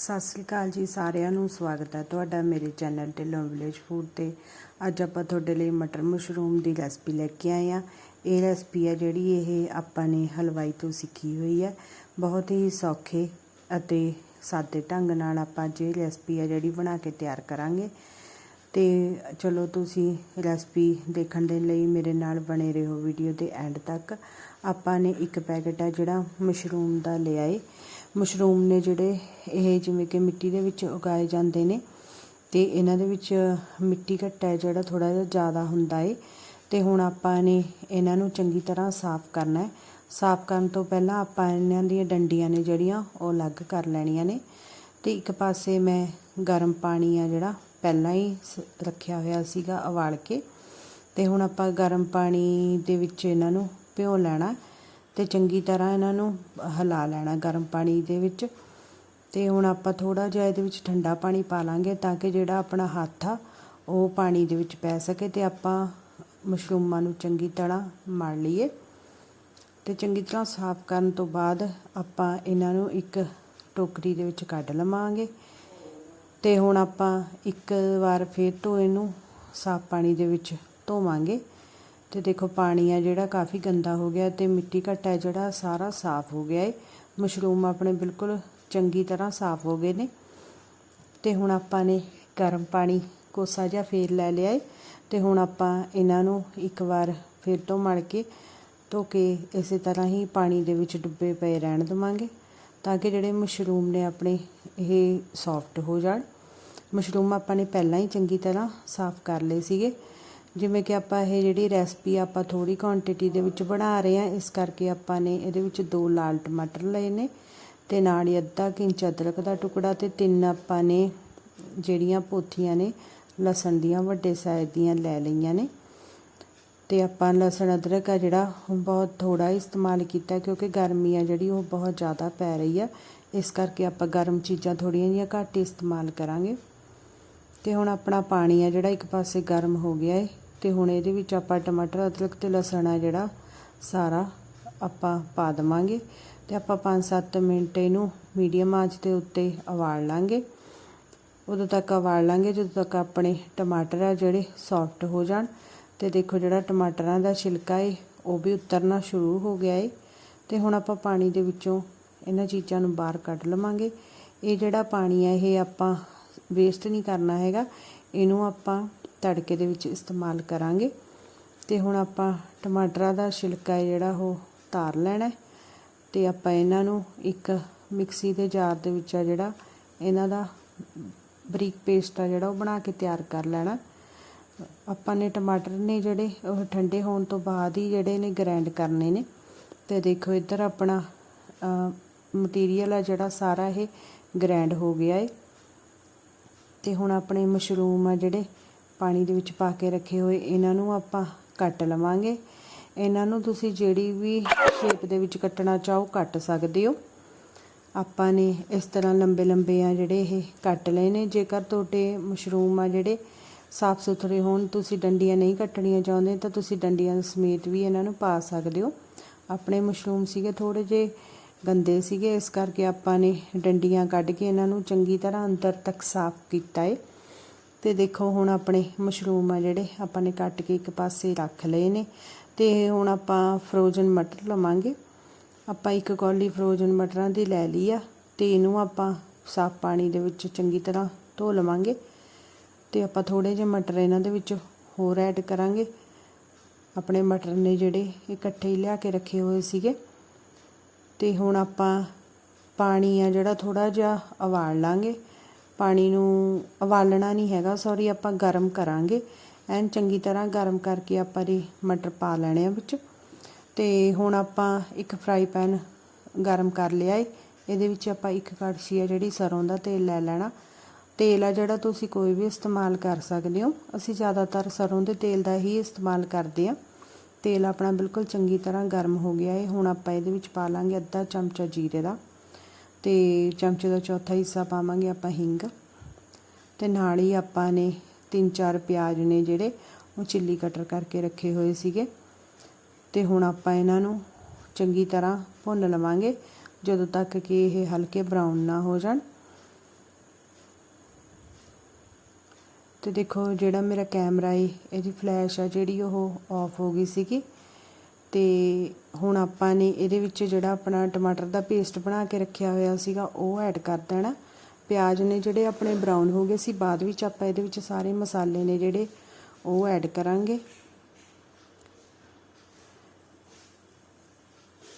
ਸਤਿ ਸ੍ਰੀ ਅਕਾਲ ਜੀ ਸਾਰਿਆਂ ਨੂੰ, ਸਵਾਗਤ ਹੈ ਤੁਹਾਡਾ ਮੇਰੇ ਚੈਨਲ ਢਿੱਲੋਂ ਵਿਲੇਜ ਫੂਡ ਤੇ। ਅੱਜ ਆਪਾਂ ਤੁਹਾਡੇ ਲਈ ਮਟਰ ਮਸ਼ਰੂਮ ਦੀ ਰੈਸਪੀ ਲੈ ਕੇ ਆਏ ਆ ਇਹ ਰੈਸਪੀ ਆ ਜਿਹੜੀ ਇਹ ਆਪਾਂ ਨੇ ਹਲਵਾਈ ਤੋਂ ਸਿੱਖੀ ਹੋਈ ਹੈ। ਬਹੁਤ ਹੀ ਸੌਖੇ ਅਤੇ ਸਾਦੇ ਢੰਗ ਨਾਲ ਆਪਾਂ ਜੇ ਰੈਸਪੀ ਆ ਜਿਹੜੀ ਬਣਾ ਕੇ ਤਿਆਰ ਕਰਾਂਗੇ। ਤੇ ਚਲੋ ਤੁਸੀਂ ਰੈਸਪੀ ਦੇਖਣ ਦੇ ਲਈ ਮੇਰੇ ਨਾਲ ਬਣੇ ਰਹੋ ਵੀਡੀਓ ਦੇ ਐਂਡ ਤੱਕ। ਆਪਾਂ ਨੇ ਇੱਕ ਪੈਕੇਟ ਆ ਜਿਹੜਾ ਮਸ਼ਰੂਮ ਦਾ ਲਿਆ ਏ। ਮਸ਼ਰੂਮ ਨੇ ਜਿਹੜੇ ਇਹ ਜਿਵੇਂ ਕਿ ਮਿੱਟੀ ਦੇ ਵਿੱਚ ਉਗਾਏ ਜਾਂਦੇ ਨੇ ਤੇ ਇਹਨਾਂ ਦੇ ਵਿੱਚ ਮਿੱਟੀ ਘੱਟਾ ਹੈ, ਜਿਹੜਾ ਥੋੜਾ ਜਿਹਾ ਜ਼ਿਆਦਾ ਹੁੰਦਾ ਏ। ਤੇ ਹੁਣ ਆਪਾਂ ਨੇ ਇਹਨਾਂ ਨੂੰ ਚੰਗੀ ਤਰ੍ਹਾਂ ਸਾਫ਼ ਕਰਨਾ ਹੈ। ਸਾਫ਼ ਕਰਨ ਤੋਂ ਪਹਿਲਾਂ ਆਪਾਂ ਇਹਨਾਂ ਦੀਆਂ ਡੰਡੀਆਂ ਨੇ ਜਿਹੜੀਆਂ, ਉਹ ਅਲੱਗ ਕਰ ਲੈਣੀਆਂ ਨੇ। ਤੇ ਇੱਕ ਪਾਸੇ ਮੈਂ ਗਰਮ ਪਾਣੀ ਆ ਜਿਹੜਾ, ਪਹਿਲਾਂ ਹੀ ਸ- ਰੱਖਿਆ ਹੋਇਆ ਸੀਗਾ ਉਬਾਲ ਕੇ। ਤੇ ਹੁਣ ਆਪਾਂ ਗਰਮ ਪਾਣੀ ਦੇ ਵਿੱਚ ਇਹਨਾਂ ਨੂੰ ਭਿਓ ਲੈਣਾ ਤੇ ਚੰਗੀ ਤਰ੍ਹਾਂ ਇਹਨਾਂ ਨੂੰ ਹਿਲਾ ਲੈਣਾ ਗਰਮ ਪਾਣੀ ਦੇ ਵਿੱਚ। ਤੇ ਹੁਣ ਆਪਾਂ ਥੋੜਾ ਜਿਹਾ ਇਹਦੇ ਵਿੱਚ ਠੰਡਾ ਪਾਣੀ ਪਾ ਲਾਂਗੇ ਤਾਂ ਕਿ ਜਿਹੜਾ ਆਪਣਾ ਹੱਥ ਆ, ਉਹ ਪਾਣੀ ਦੇ ਵਿੱਚ ਪੈ ਸਕੇ ਤੇ ਆਪਾਂ ਮਸ਼ਰੂਮਾਂ ਨੂੰ ਚੰਗੀ ਤਰ੍ਹਾਂ ਮਲ ਲਈਏ। ਤੇ ਚੰਗੀ ਤਰ੍ਹਾਂ ਸਾਫ਼ ਕਰਨ ਤੋਂ ਬਾਅਦ ਆਪਾਂ ਇਹਨਾਂ ਨੂੰ ਇੱਕ ਟੋਕਰੀ ਦੇ ਵਿੱਚ ਕੱਢ ਲਵਾਂਗੇ। ਤੇ ਹੁਣ ਆਪਾਂ ਇੱਕ ਵਾਰ ਫੇਰ ਤੋਂ ਇਹਨੂੰ ਸਾਫ਼ ਪਾਣੀ ਦੇ ਵਿੱਚ ਧੋਵਾਂਗੇ। ਤੇ ਦੇਖੋ ਪਾਣੀ ਆ ਜਿਹੜਾ ਕਾਫੀ ਗੰਦਾ ਹੋ ਗਿਆ ਤੇ ਮਿੱਟੀ ਘੱਟਾ ਜਿਹੜਾ ਸਾਰਾ ਸਾਫ਼ ਹੋ ਗਿਆ ਏ। ਮਸ਼ਰੂਮ ਆਪਣੇ ਬਿਲਕੁਲ ਚੰਗੀ ਤਰ੍ਹਾਂ ਸਾਫ਼ ਹੋ ਗਏ ਨੇ। ਤੇ ਹੁਣ ਆਪਾਂ ਨੇ ਗਰਮ ਪਾਣੀ ਕੋਸਾ ਜਿਹਾ ਫੇਰ ਲੈ ਲਿਆ ਏ। ਤੇ ਹੁਣ ਆਪਾਂ ਇਹਨਾਂ ਨੂੰ ਇੱਕ ਵਾਰ ਫਿਰ ਤੋਂ ਮਲ ਕੇ ਧੋ ਕੇ ਇਸੇ ਤਰ੍ਹਾਂ ਹੀ ਪਾਣੀ ਦੇ ਵਿੱਚ ਡੁੱਬੇ ਪਏ ਰਹਿਣ ਦੇਵਾਂਗੇ ਤਾਂ ਕਿ ਜਿਹੜੇ ਮਸ਼ਰੂਮ ਨੇ ਆਪਣੇ ਇਹ ਸੌਫਟ ਹੋ ਜਾਣ। ਮਸ਼ਰੂਮ ਆਪਾਂ ਨੇ ਪਹਿਲਾਂ ਹੀ ਚੰਗੀ ਤਰ੍ਹਾਂ ਸਾਫ਼ ਕਰ ਲਏ ਸੀਗੇ। ਜਿਵੇਂ ਕਿ ਆਪਾਂ ਇਹ ਜਿਹੜੀ ਰੈਸਪੀ ਆਪਾਂ ਥੋੜੀ ਕੁਆਂਟੀਟੀ ਦੇ ਵਿੱਚ ਬਣਾ ਰਹੇ ਹਾਂ, ਇਸ ਕਰਕੇ ਆਪਾਂ ਨੇ ਇਹਦੇ ਵਿੱਚ ਦੋ ਲਾਲ ਟਮਾਟਰ ਲਏ ਨੇ ਤੇ ਨਾਲ ਹੀ ਅੱਧਾ ਕੁ ਇੰਚ ਅਦਰਕ ਦਾ ਟੁਕੜਾ ਤੇ ਤਿੰਨ ਆਪਾਂ ਨੇ ਜਿਹੜੀਆਂ ਪੋਥੀਆਂ ਨੇ, ਲਸਣ ਦੀਆਂ, ਵੱਡੇ ਸਾਈਜ਼ ਦੀਆਂ ਲੈ ਲਈਆਂ ਨੇ। ਤੇ ਆਪਾਂ ਲਸਣ ਅਦਰਕ ਆ ਜਿਹੜਾ, ਉਹ ਬਹੁਤ ਥੋੜਾ ਇਸਤੇਮਾਲ ਕੀਤਾ ਕਿਉਂਕਿ ਗਰਮੀ ਆ ਜਿਹੜੀ, ਉਹ ਬਹੁਤ ਜ਼ਿਆਦਾ ਪੈ ਰਹੀ ਆ। ਇਸ ਕਰਕੇ ਆਪਾਂ ਗਰਮ ਚੀਜ਼ਾਂ ਥੋੜੀਆਂ ਜਿਹੀਆਂ ਘੱਟ ਇਸਤੇਮਾਲ ਕਰਾਂਗੇ। ਤੇ ਹੁਣ ਆਪਣਾ ਪਾਣੀ ਆ ਜਿਹੜਾ ਇੱਕ ਪਾਸੇ ਗਰਮ ਹੋ ਗਿਆ ਏ। ਤੇ ਹੁਣ ਇਹਦੇ ਵਿੱਚ ਆਪਾਂ ਟਮਾਟਰ, ਅਦਰਕ ਤੇ ਲਸਣ ਆ ਜਿਹੜਾ, ਸਾਰਾ ਆਪਾਂ ਪਾ ਦਵਾਂਗੇ ਤੇ ਆਪਾਂ 5-7 ਮਿੰਟ ਇਹਨੂੰ ਮੀਡੀਅਮ ਆਂਚ ਦੇ ਉੱਤੇ ਉਬਾਲ ਲਾਂਗੇ। ਉਦੋਂ ਤੱਕ ਉਬਾਲ ਲਾਂਗੇ, ਜਦੋਂ ਤੱਕ ਆਪਣੇ ਟਮਾਟਰ ਆ ਜਿਹੜੇ ਸੌਫਟ ਹੋ ਜਾਣ ਤੇ ਦੇਖੋ ਜਿਹੜਾ ਟਮਾਟਰਾਂ ਦਾ ਛਿਲਕਾ ਏ, ਉਹ ਵੀ ਉਤਰਨਾ ਸ਼ੁਰੂ ਹੋ ਗਿਆ ਏ। ਤੇ ਹੁਣ ਆਪਾਂ ਪਾਣੀ ਦੇ ਵਿੱਚੋਂ ਇਹਨਾਂ ਚੀਜ਼ਾਂ ਨੂੰ ਬਾਹਰ ਕੱਢ ਲਵਾਂਗੇ। ਇਹ ਜਿਹੜਾ ਪਾਣੀ ਆ, ਇਹ ਆਪਾਂ ਵੇਸਟ ਨਹੀਂ ਕਰਨਾ ਹੈਗਾ। ਇਹਨੂੰ ਆਪਾਂ ਤੜਕੇ ਦੇ ਵਿੱਚ ਇਸਤੇਮਾਲ ਕਰਾਂਗੇ। ਤੇ ਹੁਣ ਆਪਾਂ ਟਮਾਟਰਾਂ ਦਾ ਛਿਲਕਾ ਹੈ ਜਿਹੜਾ ਉਹ ਤਾਰ ਲੈਣਾ ਹੈ। ਤੇ ਆਪਾਂ ਇਹਨਾਂ ਨੂੰ ਇੱਕ ਮਿਕਸੀ ਦੇ ਜਾਰ ਦੇ ਵਿੱਚ ਆ ਜਿਹੜਾ ਇਹਨਾਂ ਦਾ ਬਰੀਕ ਪੇਸਟ ਆ ਜਿਹੜਾ ਉਹ ਬਣਾ ਕੇ ਤਿਆਰ ਕਰ ਲੈਣਾ। ਆਪਾਂ ਨੇ ਟਮਾਟਰ ਨੇ ਜਿਹੜੇ ਉਹ ਠੰਡੇ ਹੋਣ ਤੋਂ ਬਾਅਦ ਹੀ ਜਿਹੜੇ ਨੇ ਗ੍ਰਾਈਂਡ ਕਰਨੇ ਨੇ। ਤੇ ਦੇਖੋ ਇੱਧਰ ਆਪਣਾ ਮਟੀਰੀਅਲ ਆ ਜਿਹੜਾ ਸਾਰਾ ਇਹ ਗ੍ਰਾਈਂਡ ਹੋ ਗਿਆ ਏ। ਤੇ ਹੁਣ ਆਪਣੇ ਮਸ਼ਰੂਮ ਆ ਜਿਹੜੇ ਪਾਣੀ ਦੇ ਵਿੱਚ ਪਾ ਕੇ ਰੱਖੇ ਹੋਏ, ਇਹਨਾਂ ਨੂੰ ਆਪਾਂ ਕੱਟ ਲਵਾਂਗੇ। ਇਹਨਾਂ ਨੂੰ ਤੁਸੀਂ ਜਿਹੜੀ ਵੀ ਸ਼ੇਪ ਦੇ ਵਿੱਚ ਕੱਟਣਾ ਚਾਹੋ, ਕੱਟ ਸਕਦੇ ਹੋ। ਆਪਾਂ ਨੇ ਇਸ ਤਰ੍ਹਾਂ ਲੰਬੇ ਲੰਬੇ ਆ ਜਿਹੜੇ ਇਹ ਕੱਟ ਲਏ ਨੇ। ਜੇਕਰ ਤੁਹਾਡੇ ਮਸ਼ਰੂਮ ਆ ਜਿਹੜੇ ਸਾਫ਼ ਸੁਥਰੇ ਹੋਣ, ਤੁਸੀਂ ਡੰਡੀਆਂ ਨਹੀਂ ਕੱਟਣੀਆਂ ਚਾਹੁੰਦੇ, ਤਾਂ ਤੁਸੀਂ ਡੰਡੀਆਂ ਸਮੇਤ ਵੀ ਇਹਨਾਂ ਨੂੰ ਪਾ ਸਕਦੇ ਹੋ। ਆਪਣੇ ਮਸ਼ਰੂਮ ਸੀਗੇ ਥੋੜੇ ਜੇ ਗੰਦੇ ਸੀਗੇ, ਇਸ ਕਰਕੇ ਆਪਾਂ ਨੇ ਡੰਡੀਆਂ ਕੱਢ ਕੇ ਇਹਨਾਂ ਨੂੰ ਚੰਗੀ ਤਰ੍ਹਾਂ ਅੰਦਰ ਤੱਕ ਸਾਫ਼ ਕੀਤਾ ਏ। ਤੇ ਦੇਖੋ ਹੁਣ ਆਪਣੇ ਮਸ਼ਰੂਮ ਆ ਜਿਹੜੇ, ਆਪਾਂ ਨੇ ਕੱਟ ਕੇ ਇੱਕ ਪਾਸੇ ਰੱਖ ਲਏ ਨੇ। ਤੇ ਹੁਣ ਆਪਾਂ ਫਰੋਜ਼ਨ ਮਟਰ ਲਵਾਂਗੇ। ਆਪਾਂ ਇੱਕ ਕੌਲੀ ਫਰੋਜ਼ਨ ਮਟਰਾਂ ਦੀ ਲੈ ਲਈ ਆ ਤੇ ਇਹਨੂੰ ਆਪਾਂ ਸਾਫ਼ ਪਾਣੀ ਦੇ ਵਿੱਚ ਚੰਗੀ ਤਰ੍ਹਾਂ ਧੋ ਲਵਾਂਗੇ। ਤੇ ਆਪਾਂ ਥੋੜੇ ਜਿਹੇ ਮਟਰ ਇਹਨਾਂ ਦੇ ਵਿੱਚ ਹੋਰ ਐਡ ਕਰਾਂਗੇ। ਆਪਣੇ ਮਟਰ ਨੇ ਜਿਹੜੇ ਇਕੱਠੇ ਹੀ ਲਿਆ ਕੇ ਰੱਖੇ ਹੋਏ ਸੀਗੇ। ਤੇ ਹੁਣ ਆਪਾਂ ਪਾਣੀ ਆ ਜਿਹੜਾ ਥੋੜਾ ਜਿਹਾ ਉਬਾਲ ਲਾਂਗੇ। ਪਾਣੀ ਨੂੰ ਉਬਾਲਣਾ ਨਹੀਂ ਹੈਗਾ ਸੌਰੀ ਆਪਾਂ ਗਰਮ ਕਰਾਂਗੇ। ਐਨ ਚੰਗੀ ਤਰ੍ਹਾਂ ਗਰਮ ਕਰਕੇ ਆਪਾਂ ਇਹ ਮਟਰ ਪਾ ਲੈਣੇ ਆ ਵਿੱਚ। ਤੇ ਹੁਣ ਆਪਾਂ ਇੱਕ ਫਰਾਈ ਪੈਨ ਗਰਮ ਕਰ ਲਿਆ ਏ। ਇਹਦੇ ਵਿੱਚ ਆਪਾਂ ਇੱਕ ਕੜਛੀ ਆ ਜਿਹੜੀ ਸਰੋਂ ਦਾ ਤੇਲ ਲੈ ਲੈਣਾ। ਤੇਲ ਆ ਜਿਹੜਾ ਤੁਸੀਂ ਕੋਈ ਵੀ ਇਸਤੇਮਾਲ ਕਰ ਸਕਦੇ ਹੋ। ਅਸੀਂ ਜ਼ਿਆਦਾਤਰ ਸਰੋਂ ਦੇ ਤੇਲ ਦਾ ਹੀ ਇਸਤੇਮਾਲ ਕਰਦੇ ਆ। ਤੇਲ ਆਪਣਾ ਬਿਲਕੁਲ ਚੰਗੀ ਤਰ੍ਹਾਂ ਗਰਮ ਹੋ ਗਿਆ ਏ। ਹੁਣ ਆਪਾਂ ਇਹਦੇ ਵਿੱਚ ਪਾ ਲਾਂਗੇ ਅੱਧਾ ਚਮਚਾ ਜੀਰੇ ਦਾ। ਤੇ ਚਮਚੇ ਦਾ ਚੌਥਾ ਹਿੱਸਾ ਪਾਵਾਂਗੇ ਆਪਾਂ ਹਿੰਗ। ਤੇ ਨਾਲ ਹੀ ਆਪਾਂ ਨੇ ਤਿੰਨ ਚਾਰ ਪਿਆਜ਼ ਨੇ ਜਿਹੜੇ, ਉਹ ਚਿੱਲੀ ਕਟਰ ਕਰਕੇ ਰੱਖੇ ਹੋਏ ਸੀਗੇ। ਤੇ ਹੁਣ ਆਪਾਂ ਇਹਨਾਂ ਨੂੰ ਚੰਗੀ ਤਰ੍ਹਾਂ ਭੁੰਨ ਲਵਾਂਗੇ, ਜਦੋਂ ਤੱਕ ਕਿ ਇਹ ਹਲਕੇ ਬਰਾਊਨ ਨਾ ਹੋ ਜਾਣ। ਤੇ ਦੇਖੋ ਜਿਹੜਾ ਮੇਰਾ ਕੈਮਰਾ ਏ, ਇਹਦੀ ਫਲੈਸ਼ ਆ ਜਿਹੜੀ ਉਹ ਆਫ ਹੋ ਗਈ ਸੀਗੀ। ਤੇ ਹੁਣ ਆਪਾਂ ਨੇ ਇਹਦੇ ਵਿੱਚ ਜਿਹੜਾ ਆਪਣਾ ਟਮਾਟਰ ਦਾ ਪੇਸਟ ਬਣਾ ਕੇ ਰੱਖਿਆ ਹੋਇਆ ਸੀਗਾ, ਉਹ ਐਡ ਕਰ ਦੇਣਾ। ਪਿਆਜ਼ ਨੇ ਜਿਹੜੇ ਆਪਣੇ ਬਰਾਊਨ ਹੋ ਗਏ ਸੀ, ਬਾਅਦ ਵਿੱਚ ਆਪਾਂ ਇਹਦੇ ਵਿੱਚ ਸਾਰੇ ਮਸਾਲੇ ਨੇ ਜਿਹੜੇ, ਉਹ ਐਡ ਕਰਾਂਗੇ।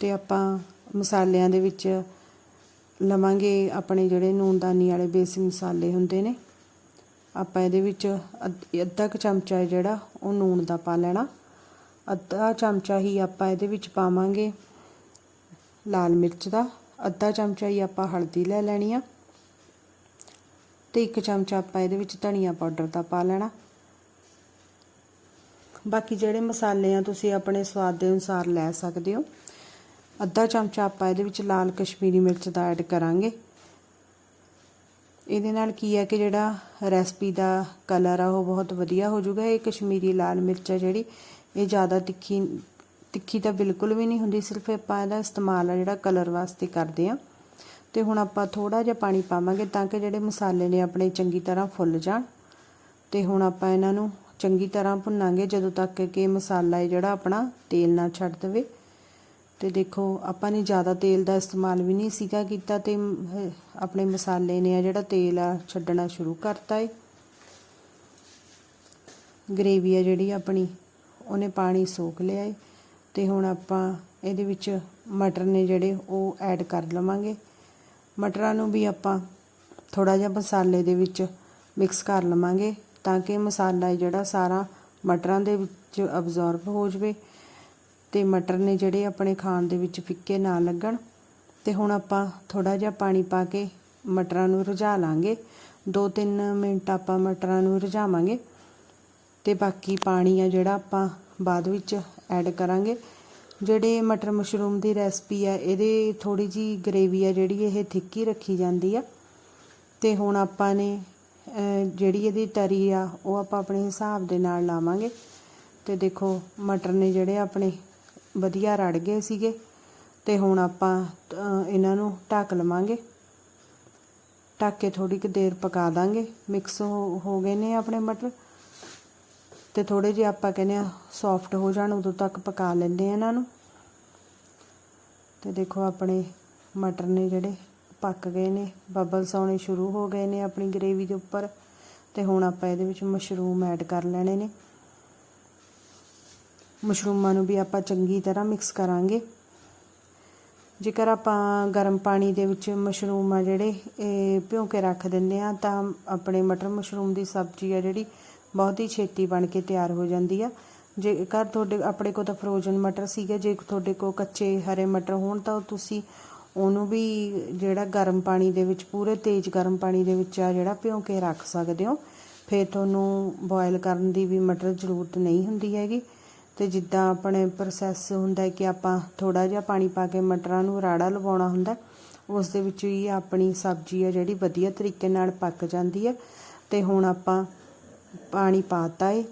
ਤੇ ਆਪਾਂ ਮਸਾਲਿਆਂ ਦੇ ਵਿੱਚ ਲਵਾਂਗੇ ਆਪਣੇ ਜਿਹੜੇ ਨੂਨਦਾਨੀ ਵਾਲੇ ਬੇਸਿਕ ਮਸਾਲੇ ਹੁੰਦੇ ਨੇ। ਆਪਾਂ ਇਹਦੇ ਵਿੱਚ ਅੱਧ- ਅੱਧਾ ਕੁ ਚਮਚਾ ਜਿਹੜਾ, ਉਹ ਨੂਣ ਦਾ ਪਾ ਲੈਣਾ। ਅੱਧਾ ਚਮਚਾ ਹੀ ਆਪਾਂ ਇਹਦੇ ਵਿੱਚ ਪਾਵਾਂਗੇ ਲਾਲ ਮਿਰਚ ਦਾ। ਅੱਧਾ ਚਮਚਾ ਹੀ ਆਪਾਂ ਹਲਦੀ ਲੈ ਲੈਣੀ ਆ। ਤੇ ਇੱਕ ਚਮਚਾ ਆਪਾਂ ਇਹਦੇ ਵਿੱਚ ਧਨੀਆ ਪਾਊਡਰ ਦਾ ਪਾ ਲੈਣਾ। ਬਾਕੀ ਜਿਹੜੇ ਮਸਾਲੇ ਆ ਤੁਸੀਂ ਆਪਣੇ ਸਵਾਦ ਦੇ ਅਨੁਸਾਰ ਲੈ ਸਕਦੇ ਹੋ। ਅੱਧਾ ਚਮਚਾ ਆਪਾਂ ਇਹਦੇ ਵਿੱਚ ਲਾਲ ਕਸ਼ਮੀਰੀ ਮਿਰਚ ਦਾ ਐਡ ਕਰਾਂਗੇ। ਇਹਦੇ ਨਾਲ ਕੀ ਹੈ ਕਿ ਜਿਹੜਾ ਰੈਸਪੀ ਦਾ ਕਲਰ ਆ ਉਹ ਬਹੁਤ ਵਧੀਆ ਹੋ ਜਾਊਗਾ ਇਹ ਕਸ਼ਮੀਰੀ ਲਾਲ ਮਿਰਚ ਹੈ ਜਿਹੜੀ। ਇਹ ਜ਼ਿਆਦਾ ਤਿੱਖੀ ਤਿੱਖੀ ਤਾਂ ਬਿਲਕੁਲ ਵੀ ਨਹੀਂ ਹੁੰਦੀ, ਸਿਰਫ ਆਪਾਂ ਇਹਦਾ ਇਸਤੇਮਾਲ ਆ ਜਿਹੜਾ ਕਲਰ ਵਾਸਤੇ ਕਰਦੇ ਆ ਤੇ ਹੁਣ ਆਪਾਂ ਥੋੜਾ ਜਿਹਾ ਪਾਣੀ ਪਾਵਾਂਗੇ ਤਾਂ ਕਿ ਜਿਹੜੇ ਮਸਾਲੇ ਨੇ ਆਪਣੇ ਚੰਗੀ ਤਰ੍ਹਾਂ ਫੁੱਲ ਜਾਣ। ਤੇ ਹੁਣ ਆਪਾਂ ਇਹਨਾਂ ਨੂੰ ਚੰਗੀ ਤਰ੍ਹਾਂ ਭੁੰਨਾਂਗੇ ਜਦੋਂ ਤੱਕ ਕਿ ਮਸਾਲਾ ਹੈ ਜਿਹੜਾ ਆਪਣਾ ਤੇਲ ਨਾ ਛੱਡ ਦੇਵੇ। ਤੇ ਦੇਖੋ, ਆਪਾਂ ਨੇ ਜ਼ਿਆਦਾ ਤੇਲ ਦਾ ਇਸਤੇਮਾਲ ਵੀ ਨਹੀਂ ਸੀਗਾ ਕੀਤਾ ਤੇ ਆਪਣੇ ਮਸਾਲੇ ਨੇ ਆ ਜਿਹੜਾ ਤੇਲ ਆ ਛੱਡਣਾ ਸ਼ੁਰੂ ਕਰਤਾ ਏ। ਗ੍ਰੇਵੀ ਆ ਜਿਹੜੀ ਆਪਣੀ। ਉਹਨੇ ਪਾਣੀ ਸੋਖ ਲਿਆ ਏ ਤੇ ਹੁਣ ਆਪਾਂ ਇਹਦੇ ਵਿੱਚ ਮਟਰ ਨੇ ਜਿਹੜੇ ਉਹ ਐਡ ਕਰ ਲਵਾਂਗੇ। ਮਟਰਾਂ ਨੂੰ ਵੀ ਆਪਾਂ ਥੋੜਾ ਜਿਹਾ ਮਸਾਲੇ ਦੇ ਵਿੱਚ ਮਿਕਸ ਕਰ ਲਵਾਂਗੇ ਤਾਂ ਕਿ ਮਸਾਲਾ ਜਿਹੜਾ ਸਾਰਾ ਮਟਰਾਂ ਦੇ ਵਿੱਚ ਅਬਜ਼ੌਰਬ ਹੋ ਜਾਵੇ ਤੇ ਮਟਰ ਨੇ ਜਿਹੜੇ ਆਪਣੇ ਖਾਣ ਦੇ ਵਿੱਚ ਫਿੱਕੇ ਨਾ ਲੱਗਣ। ਤੇ ਹੁਣ ਆਪਾਂ ਥੋੜਾ ਜਿਹਾ ਪਾਣੀ ਪਾ ਕੇ ਮਟਰਾਂ ਨੂੰ ਰਝਾ ਲਾਂਗੇ। 2-3 ਮਿੰਟ ਆਪਾਂ ਮਟਰਾਂ ਨੂੰ ਰਝਾਵਾਂਗੇ। ਤੇ ਬਾਕੀ ਪਾਣੀ ਆ ਜਿਹੜਾ ਆਪਾਂ ਬਾਅਦ ਵਿੱਚ ਐਡ ਕਰਾਂਗੇ। ਜਿਹੜੇ ਮਟਰ ਮਸ਼ਰੂਮ ਦੀ ਰੈਸਪੀ ਆ, ਇਹਦੇ ਥੋੜੀ ਜੀ ਗ੍ਰੇਵੀ ਆ ਜਿਹੜੀ ਇਹ ਥਿੱਕੀ ਰੱਖੀ ਜਾਂਦੀ ਆ। ਤੇ ਹੁਣ ਆਪਾਂ ਨੇ ਜਿਹੜੀ ਇਹਦੀ ਤਰੀ ਆ, ਉਹ ਆਪਾਂ ਆਪਣੇ ਹਿਸਾਬ ਦੇ ਨਾਲ ਲਾਵਾਂਗੇ। ਤੇ ਦੇਖੋ, ਮਟਰ ਨੇ ਜਿਹੜੇ ਆਪਣੇ ਵਧੀਆ ਰੜ ਗਏ ਸੀਗੇ। ਤੇ ਹੁਣ ਆਪਾਂ ਇਹਨਾਂ ਨੂੰ ਢੱਕ ਲਵਾਂਗੇ। ਢੱਕ ਕੇ ਥੋੜੀ ਕੁ ਦੇਰ ਪਕਾ ਦਾਂਗੇ। ਮਿਕਸ ਹੋ ਹੋ ਗਏ ਨੇ ਆਪਣੇ ਮਟਰ। ਤੇ ਥੋੜੇ ਜਿਹਾ ਆਪਾਂ ਕਹਿੰਦੇ ਆ ਸੌਫਟ ਹੋ ਜਾਣ, ਉਦੋਂ ਤੱਕ ਪਕਾ ਲੈਂਦੇ ਆ ਇਹਨਾਂ ਨੂੰ। ਤੇ ਦੇਖੋ ਆਪਣੇ ਮਟਰ ਨੇ ਜਿਹੜੇ ਪੱਕ ਗਏ ਨੇ ਬਬਲਸ ਆਉਣੇ ਸ਼ੁਰੂ ਹੋ ਗਏ ਨੇ ਆਪਣੀ ਗ੍ਰੇਵੀ ਦੇ ਉੱਪਰ। ਤੇ ਹੁਣ ਆਪਾਂ ਇਹਦੇ ਵਿੱਚ ਮਸ਼ਰੂਮ ਐਡ ਕਰ ਲੈਣੇ ਨੇ। ਮਸ਼ਰੂਮਾਂ ਨੂੰ ਵੀ ਆਪਾਂ ਚੰਗੀ ਤਰ੍ਹਾਂ ਮਿਕਸ ਕਰਾਂਗੇ। ਜੇਕਰ ਆਪਾਂ ਗਰਮ ਪਾਣੀ ਦੇ ਵਿੱਚ ਮਸ਼ਰੂਮ ਆ ਜਿਹੜੇ, ਇਹ ਭਿਉਂ ਕੇ ਰੱਖ ਦਿੰਦੇ ਆ ਤਾਂ ਆਪਣੇ ਮਟਰ ਮਸ਼ਰੂਮ ਦੀ ਸਬਜ਼ੀ ਆ ਜਿਹੜੀ ਬਹੁਤ ਹੀ ਛੇਤੀ ਬਣ ਕੇ ਤਿਆਰ ਹੋ ਜਾਂਦੀ ਆ। ਜੇਕਰ ਤੁਹਾਡੇ, ਆਪਣੇ ਕੋਲ ਤਾਂ ਫਰੋਜ਼ਨ ਮਟਰ ਸੀਗੇ, ਜੇ ਤੁਹਾਡੇ ਕੋਲ ਕੱਚੇ ਹਰੇ ਮਟਰ ਹੋਣ ਤਾਂ ਤੁਸੀਂ ਉਹਨੂੰ ਵੀ ਜਿਹੜਾ ਗਰਮ ਪਾਣੀ ਦੇ ਵਿੱਚ, ਪੂਰੇ ਤੇਜ਼ ਗਰਮ ਪਾਣੀ ਦੇ ਵਿੱਚ ਆ ਜਿਹੜਾ ਭਿਉਂ ਕੇ ਰੱਖ ਸਕਦੇ ਹੋ। ਫਿਰ ਤੁਹਾਨੂੰ ਬੋਇਲ ਕਰਨ ਦੀ ਵੀ ਮਟਰ ਜ਼ਰੂਰਤ ਨਹੀਂ ਹੁੰਦੀ ਹੈਗੀ। ਤੇ ਜਿੱਦਾਂ ਆਪਣੇ ਪ੍ਰੋਸੈਸ ਹੁੰਦਾ ਕਿ ਆਪਾਂ ਥੋੜਾ ਜਿਹਾ ਪਾਣੀ ਪਾ ਕੇ ਮਟਰਾਂ ਨੂੰ ਰਾੜਾ ਲਵਾਉਣਾ ਹੁੰਦਾ, ਉਸ ਦੇ ਵਿੱਚ ਹੀ ਆਪਣੀ ਸਬਜ਼ੀ ਆ ਜਿਹੜੀ ਵਧੀਆ ਤਰੀਕੇ ਨਾਲ ਪੱਕ ਜਾਂਦੀ ਹੈ। ਤੇ ਹੁਣ ਆਪਾਂ ਪਾਣੀ ਪਾਤਾ ਏ।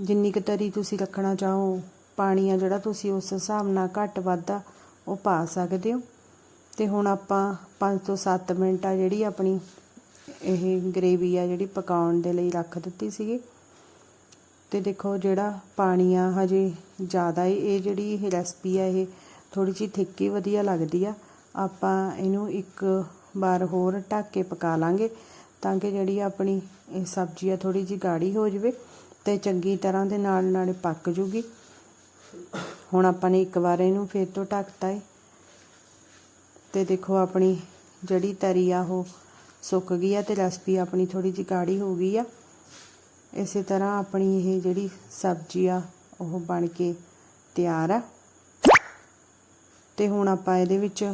ਜਿੰਨੀ ਕੁ ਤਰੀ ਤੁਸੀਂ ਰੱਖਣਾ ਚਾਹੋ, ਪਾਣੀ ਆ ਜਿਹੜਾ ਤੁਸੀਂ ਉਸ ਹਿਸਾਬ ਨਾਲ ਘੱਟ ਵੱਧ ਉਹ ਪਾ ਸਕਦੇ ਹੋ। ਤੇ ਹੁਣ ਆਪਾਂ 5 ਤੋਂ 7 ਮਿੰਟ ਆ ਜਿਹੜੀ ਆਪਣੀ ਇਹ ਗ੍ਰੇਵੀ ਆ ਜਿਹੜੀ ਪਕਾਉਣ ਦੇ ਲਈ ਰੱਖ ਦਿੱਤੀ ਸੀਗੀ। ਤੇ ਦੇਖੋ ਜਿਹੜਾ ਪਾਣੀ ਆ ਹਜੇ ਜ਼ਿਆਦਾ ਏ, ਇਹ ਜਿਹੜੀ ਇਹ ਰੈਸਪੀ ਆ ਇਹ ਥੋੜੀ ਜਿਹੀ ਥਿੱਕੀ ਵਧੀਆ ਲੱਗਦੀ ਆ। ਆਪਾਂ ਇਹਨੂੰ ਇੱਕ ਵਾਰ ਹੋਰ ਢੱਕ ਕੇ ਪਕਾ ਲਾਂਗੇ। ਤਾਂ ਕਿ ਜਿਹੜੀ ਆਪਣੀ ਇਹ ਸਬਜ਼ੀ ਆ ਥੋੜੀ ਜਿਹੀ ਗਾੜੀ ਹੋ ਜਾਵੇ ਤੇ ਚੰਗੀ ਤਰ੍ਹਾਂ ਦੇ ਨਾਲ ਨਾਲ ਪੱਕ ਜੂਗੀ। ਹੁਣ ਆਪਾਂ ਨੇ ਇੱਕ ਵਾਰ ਇਹਨੂੰ ਫੇਰ ਤੋਂ ਢੱਕਤਾ ਏ। ਤੇ ਦੇਖੋ ਆਪਣੀ ਜਿਹੜੀ ਤਰੀ ਆ, ਉਹ ਸੁੱਕ ਗਈ ਆ ਤੇ ਰੈਸਪੀ ਆਪਣੀ ਥੋੜੀ ਜਿਹੀ ਗਾੜੀ ਹੋ ਗਈ ਆ। ਇਸੇ ਤਰ੍ਹਾਂ ਆਪਣੀ ਇਹ ਜਿਹੜੀ ਸਬਜ਼ੀ ਆ, ਉਹ ਬਣ ਕੇ ਤਿਆਰ ਆ। ਤੇ ਹੁਣ ਆਪਾਂ ਇਹਦੇ ਵਿੱਚ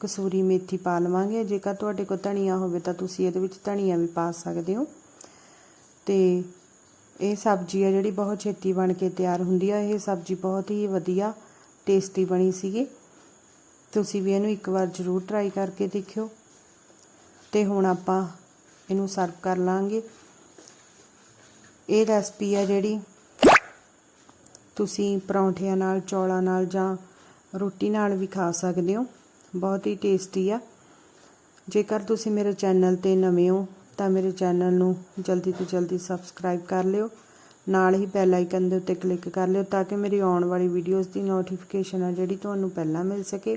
ਕਸੂਰੀ ਮੇਥੀ ਪਾ ਲਵਾਂਗੇ। ਜੇਕਰ ਤੁਹਾਡੇ ਕੋਲ ਧਨੀਆ ਹੋਵੇ ਤਾਂ ਤੁਸੀਂ ਇਹਦੇ ਵਿੱਚ ਧਨੀਆ ਵੀ ਪਾ ਸਕਦੇ ਹੋ। ਤੇ ਇਹ ਸਬਜ਼ੀ ਆ ਜਿਹੜੀ ਬਹੁਤ ਛੇਤੀ ਬਣ ਕੇ ਤਿਆਰ ਹੁੰਦੀ ਆ। ਇਹ ਸਬਜ਼ੀ ਬਹੁਤ ਹੀ ਵਧੀਆ ਟੇਸਟੀ ਬਣੀ ਸੀਗੀ। ਤੁਸੀਂ ਵੀ ਇਹਨੂੰ ਇੱਕ ਵਾਰ ਜ਼ਰੂਰ ਟਰਾਈ ਕਰਕੇ ਦੇਖਿਓ। ਤੇ ਹੁਣ ਆਪਾਂ ਇਹਨੂੰ ਸਰਵ ਕਰ ਲਾਂਗੇ। ਇਹ ਰੈਸਪੀ ਆ ਜਿਹੜੀ ਤੁਸੀਂ ਪਰੌਂਠਿਆਂ ਨਾਲ, ਚੌਲਾਂ ਨਾਲ ਜਾਂ ਰੋਟੀ ਨਾਲ ਵੀ ਖਾ ਸਕਦੇ ਹੋ। ਬਹੁਤ ਹੀ ਟੇਸਟੀ ਆ। ਜੇਕਰ ਤੁਸੀਂ ਮੇਰੇ ਚੈਨਲ ਤੇ ਨਵੇਂ ਹੋ, ਤਾਂ ਮੇਰੇ ਚੈਨਲ ਨੂੰ ਜਲਦੀ ਤੋਂ ਜਲਦੀ ਸਬਸਕ੍ਰਾਈਬ ਕਰ ਲਿਓ। ਨਾਲ ਹੀ ਬੈਲ ਆਈਕਨ ਦੇ ਉੱਤੇ ਕਲਿੱਕ ਕਰ ਲਿਓ ਤਾਂ ਕਿ ਮੇਰੀ ਆਉਣ ਵਾਲੀ ਵੀਡੀਓਜ਼ ਦੀ ਨੋਟੀਫਿਕੇਸ਼ਨ ਆ ਜਿਹੜੀ ਤੁਹਾਨੂੰ ਪਹਿਲਾਂ ਮਿਲ ਸਕੇ।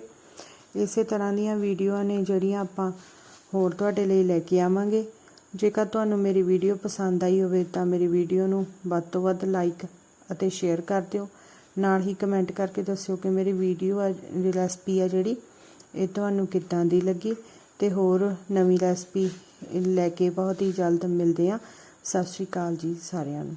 ਇਸੇ ਤਰ੍ਹਾਂ ਦੀਆਂ ਵੀਡੀਓਆਂ ਨੇ ਜਿਹੜੀਆਂ ਆਪਾਂ ਹੋਰ ਤੁਹਾਡੇ ਲਈ ਲੈ ਕੇ ਆਵਾਂਗੇ। ਜੇਕਰ ਤੁਹਾਨੂੰ ਮੇਰੀ ਵੀਡੀਓ ਪਸੰਦ ਆਈ ਹੋਵੇ, ਤਾਂ ਮੇਰੀ ਵੀਡੀਓ ਨੂੰ ਵੱਧ ਤੋਂ ਵੱਧ ਲਾਈਕ ਅਤੇ ਸ਼ੇਅਰ ਕਰ ਦਿਓ। ਨਾਲ ਹੀ ਕਮੈਂਟ ਕਰਕੇ ਦੱਸਿਓ ਕਿ ਮੇਰੀ ਵੀਡੀਓ ਆ ਰੈਸਪੀ ਆ ਜਿਹੜੀ ਇਹ ਤੁਹਾਨੂੰ ਕਿੱਦਾਂ ਦੀ ਲੱਗੀ? ਤੇ ਹੋਰ ਨਵੀਂ ਰੈਸਪੀ ਲੈ ਕੇ ਬਹੁਤ ਹੀ ਜਲਦ ਮਿਲਦੇ ਆ ਸਤਿ ਸ਼੍ਰੀ ਅਕਾਲ ਜੀ ਸਾਰਿਆਂ ਨੂੰ।